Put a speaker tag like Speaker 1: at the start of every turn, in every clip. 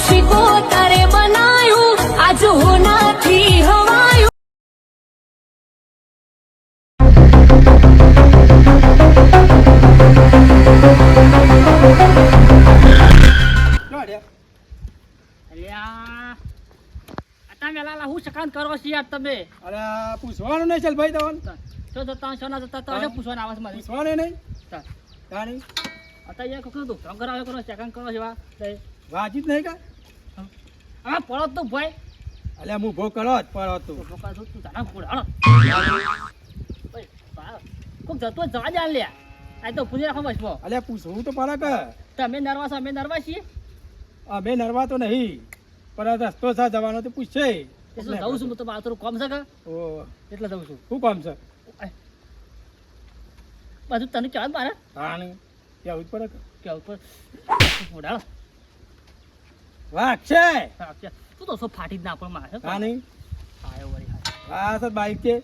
Speaker 1: શીખો તારે બનાયું આજ હોનાથી હવાયું.
Speaker 2: હું સકાન કરો છો યાર તમે?
Speaker 3: અરે પૂછવાનું નહીં ચાલ ભાઈ તવન
Speaker 2: તો જતા સોના જતા તો શું આવે છે મારી.
Speaker 3: પૂછવાનું નહીં? તાણી?
Speaker 2: અત્યારે યાર કોકનું દુકાન કરો સેકન્ડ કરો જેવા
Speaker 3: વાંચી જ નહીં કા
Speaker 2: હા પડત તો ભાઈ.
Speaker 3: અલ્યા હું ભો કરો જ પડો તું.
Speaker 2: ભોકા છું તું જાણ ફોડ બા, કોક જતો જવા જાણ લે. આ તો પૂરી રાખો બસ
Speaker 3: અલ્યા પૂછવું તો પડે કે
Speaker 2: તમે નરવા છો અમે નરવા છીએ.
Speaker 3: અમે નરવા તો નહીં પણ રસ્તો સા જવાનો તો પૂછશે.
Speaker 2: એટલે જઉં છું હું તો મારું થોડું કોમ છે કે?
Speaker 3: ઓ.
Speaker 2: એટલે જઉં છું.
Speaker 3: શું કોમ છે?
Speaker 2: બધું તને ચાલ મારે?
Speaker 3: તાણી કેવું જ પડે કે.
Speaker 2: કે ઉપર ફોડ હળો
Speaker 3: વાઘ છે?
Speaker 2: તું તો શું ફાટી જ ના પણ મારે
Speaker 3: તાણી
Speaker 2: આયો વળી હા.
Speaker 3: સર બાઈક છે.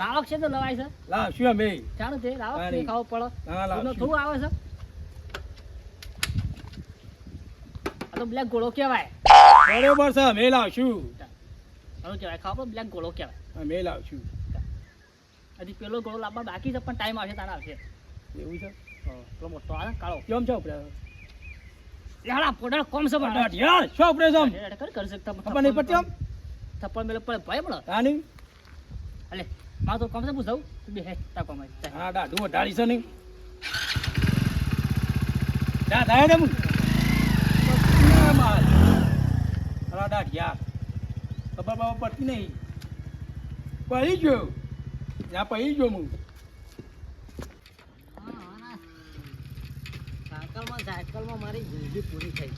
Speaker 2: લાવક છે તો લવાય છે
Speaker 3: લાવશું અમે.
Speaker 2: ચાલો તે લાવક
Speaker 3: હારી.
Speaker 2: ખાવો પડો.
Speaker 3: હા
Speaker 2: એનો થોડું આવે છે આ તો બ્લેક ગોળો કહેવાય.
Speaker 3: બરોબર છે અમે લાવશું.
Speaker 2: હવે કહેવાય. ખાવા બ્લેક ગોળો કહેવાય.
Speaker 3: અમે લાવશું.
Speaker 2: હજી પેલો ગોળો લાવવા બાકી છે પણ ટાઈમ આવશે તારા આવશે.
Speaker 3: એવું છે?
Speaker 2: પેલો મોટો આવે કાળો.
Speaker 3: કેમ છે આપણે
Speaker 2: લેવડા પોડા કોમ છે પણ
Speaker 3: યાર શો આપણે
Speaker 2: કર કરી સકતા
Speaker 3: ખબર નહીં પડતી આમ?
Speaker 2: થપ્પડ મેલે પડે ભાઈ મળે.
Speaker 3: તાણી
Speaker 2: અલે મા તો કોમ સે પૂછાવું તું બે હે તા કોમ
Speaker 3: હા દાઢું વઢાડી છે નહીં? ડા થાય ને મું. માલ અલા યાર. ખબર બાબા પડતી નહીં. પડી ગયો. ત્યાં પડી ગયો હું
Speaker 2: સાયકલમાં સાયકલમાં મારી જિંદગી પૂરી થઈ.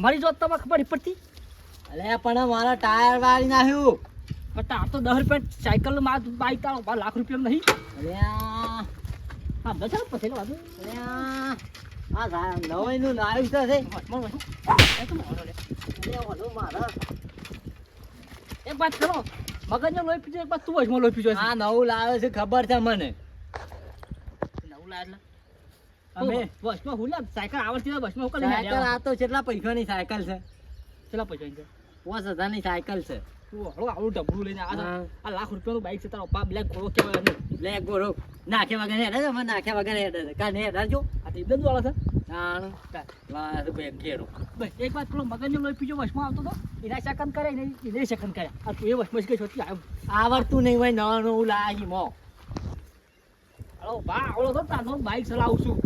Speaker 4: મારું
Speaker 2: જોત તમારે ખબર પડતી?
Speaker 4: અલે પણ મારા ટાયર વાળી નાખ્યું.
Speaker 2: પણ તાર તો દસ રૂપિયા સાયકલમાં બાઈક તારો લાખ રૂપિયા નહીં.
Speaker 4: અલે આ.
Speaker 2: હા દસ પછી વાંધો દો.
Speaker 4: આ. નવાઈનું નાખ્યું છે. મારા.
Speaker 2: વાત કરો. મગજનો લોહી પીજો એક વાત તું વચમાં લોહી પીજો
Speaker 4: આ નવું લાવે છે ખબર છે મને.
Speaker 2: નવું લાવે એટલે?
Speaker 4: અમે
Speaker 2: બસમાં હું લે સાયકલ આવડતી હોય બસમાં હું
Speaker 4: સાયકલ આ તો કેટલા પૈસાની સાયકલ છે?
Speaker 2: કેટલા પૈસા છે?
Speaker 4: પાંચ હજારની સાયકલ છે.
Speaker 2: તું હળો આવડું ડબલું લઈને આ
Speaker 4: હા.
Speaker 2: આ લાખ રૂપિયાનું બાઈક છે તારો પપ્પા બ્લેક ઘોડો કહેવાય ને
Speaker 4: બ્લેક ગોરો નાખ્યા વગર હેડે છે નાખ્યા વગર હેડે છે. કાને હેડાજો
Speaker 2: આ તો એટલે જ વાળા છે.
Speaker 4: તાણ લાવે છે ઘેરો.
Speaker 2: બસ એક વાત પેલો મગજનો લોહી પીજો આવતો હતો એના શકન કરે ને એને શકન કર્યા આ તું એ બસમાં જ કઈ
Speaker 4: આવડતું નહીં હોય નવા નવું લાવી મો.
Speaker 2: બા આવડો તો તારનો બાઈક ચલાવું છું.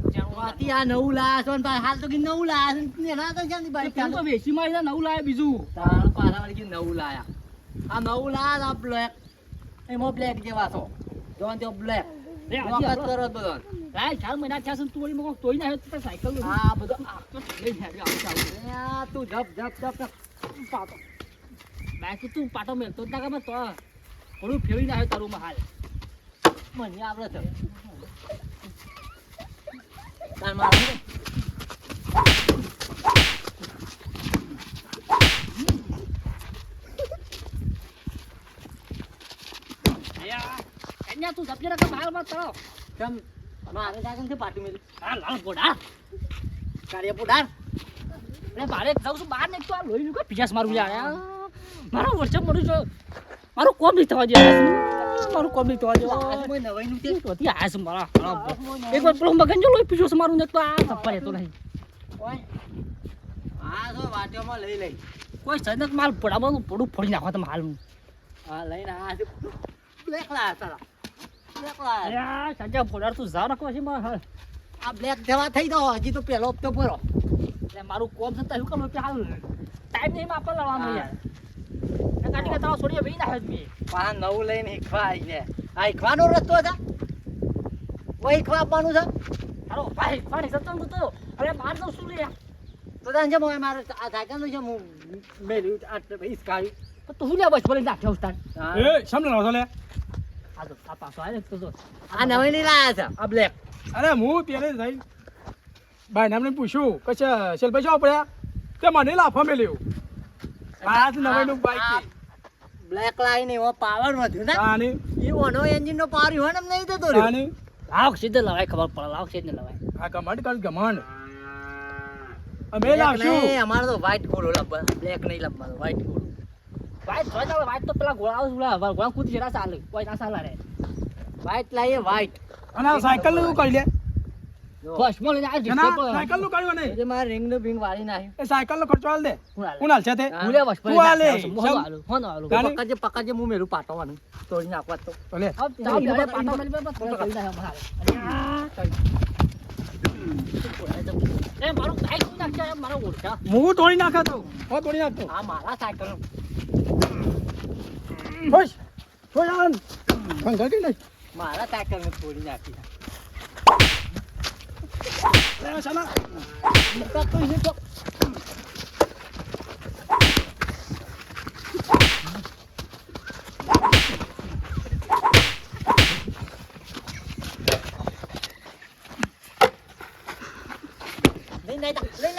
Speaker 4: આ નવું લાયા છો ને હાલ તો કે નવું લાયા છે એના તો ક્યાંથી
Speaker 2: તો નવું લાવે બીજું.
Speaker 4: તાણ પાછા વળી કે નવું લાયા આ નવું લાયા આ બ્લેક એમાં બ્લેક જેવા છો જોન બ્લેક વખત. કરો બધો
Speaker 2: લાય, ચાર મહિના થયા છે તું વળી મોકો તોય ના તો સાયકલ.
Speaker 4: આ બધો
Speaker 2: તો
Speaker 4: જપ જપ જપ
Speaker 2: પાટો. બાઈક તું પાટો મેલતો જ ના ગમે તો થોડું ફેરવી ના તારું માં હાલ
Speaker 4: મને આવડે છે. તાર મારું
Speaker 2: કન્યા તું સબ્જી રકમ હાલમાં તળો
Speaker 4: કેમ? મારે કાકન છે પાટી મેલું.
Speaker 2: હા લાલ ઘોડા
Speaker 4: કાર્ય પુડાર
Speaker 2: અરે બારે જાઉં છું બહાર નહીં તો આ લોહી કોઈ પિયાસ મારું યાર મારો વર્ષે મરું છો. મારું કોમ નહીં થવા દે મારું કોમ નહીં થવા દે
Speaker 4: નવાઈનું
Speaker 2: તે તો હતી આ છે મારા. એક વાર પેલો મગન જો લોહી પીજો છે મારું ને તો આ ચપ્પલ તો નહીં.
Speaker 4: ઓય. આ તો વાટીઓમાં લઈ લઈ.
Speaker 2: કોઈ સનક માલ પડાવવાનું પડું ફોડી નાખવા તમે હાલ
Speaker 4: આ લઈને આ બ્લેક તારા બ્લેક લાયા
Speaker 2: અરે તું જા નાખવા છે મારા.
Speaker 4: આ બ્લેક જવા થઈ દો હજી તો પેલો હપ્તો ભરો.
Speaker 2: એટલે મારું કોમ છે તો શું કરું કે ટાઈમ નહીં માપા લાવવાનો યાર. એ તારો છોડીએ બેહી નાખ્યો છે
Speaker 4: પા નવું લઈને હીખવા આવીને આ હીખવાનો રસ્તો છે? ઓ હીખવા આપવાનું છે?
Speaker 2: તારો ભાઈ પાણી સતમ તો. અરે માર દઉં શું લે
Speaker 4: તો તને જે મોય મારે આ સાયકલનું છે હું મેલ્યું આ હિસકાવ્યું
Speaker 2: તો તું શું લે બસ ભલે નાખ્યો ઉસ્તાન
Speaker 3: એ સામે લે.
Speaker 2: આ તો આ પાછો આવે તો જો.
Speaker 4: આ નવી નહીં લાયા છે. આ બ્લેક
Speaker 3: અરે હું પેલે થઈ ભાઈ નામને પૂછ્યું કે છે શેલભાઈ શું પડ્યા. તે મને લાફા મેલ્યું. આ જ નવાઈનું બાઈક
Speaker 4: બ્લેક લાઈન એવો પાવર વધ્યો ને.
Speaker 3: તાને.
Speaker 4: એ ઓનો એન્જિન નો પાવર હોય ને એમ નહીં થતો રહ્યો.
Speaker 3: તાને.
Speaker 2: લાવ સીધે લવાય ખબર પડે. લાવ સીધે લવાય.
Speaker 3: આ કમાન્ડ કર કમાન્ડ અમે લાવશું.
Speaker 4: નહીં, અમારે તો વ્હાઈટ લાવવાનો બ્લેક નહીં લાવવાનો વ્હાઈટ ઘોડો
Speaker 2: વાઈટ જોઈ ચાલે વાઈટ તો પેલા ઘોડા ઉલા ઘોડા કૂદી જરા ચાલે કોઈ ના ચાલે રે
Speaker 4: વ્હાઈટ લાવીએ વ્હાઈટ
Speaker 3: અને સાયકલનું કરી લે
Speaker 2: બસ મોલે આ
Speaker 3: સાયકલનું નહીં
Speaker 4: મારે રિંગનું બિંગ વાળી
Speaker 3: એ સાયકલ નો ખર્ચો દે
Speaker 2: કોણ
Speaker 3: હાલ છે તે
Speaker 4: હા.
Speaker 2: બસ
Speaker 4: હું મેરું પાટવાનું તોડી નાખવા તો
Speaker 3: લે
Speaker 2: આવ તાવ બીજા પાટા બસ કરી દે મારે નું ઓળખા
Speaker 3: હું તોડી નાખા તો તોડી નાખતો
Speaker 4: આ મારા સાયકલ
Speaker 3: હોશ હોશ આન ભંગા કે નહીં
Speaker 4: મારા સાયકલ ને તોડી નાખી
Speaker 3: લે ચાલા
Speaker 4: લઈને આઈ જા લઈને આઈ જા લઈને જતો રહો.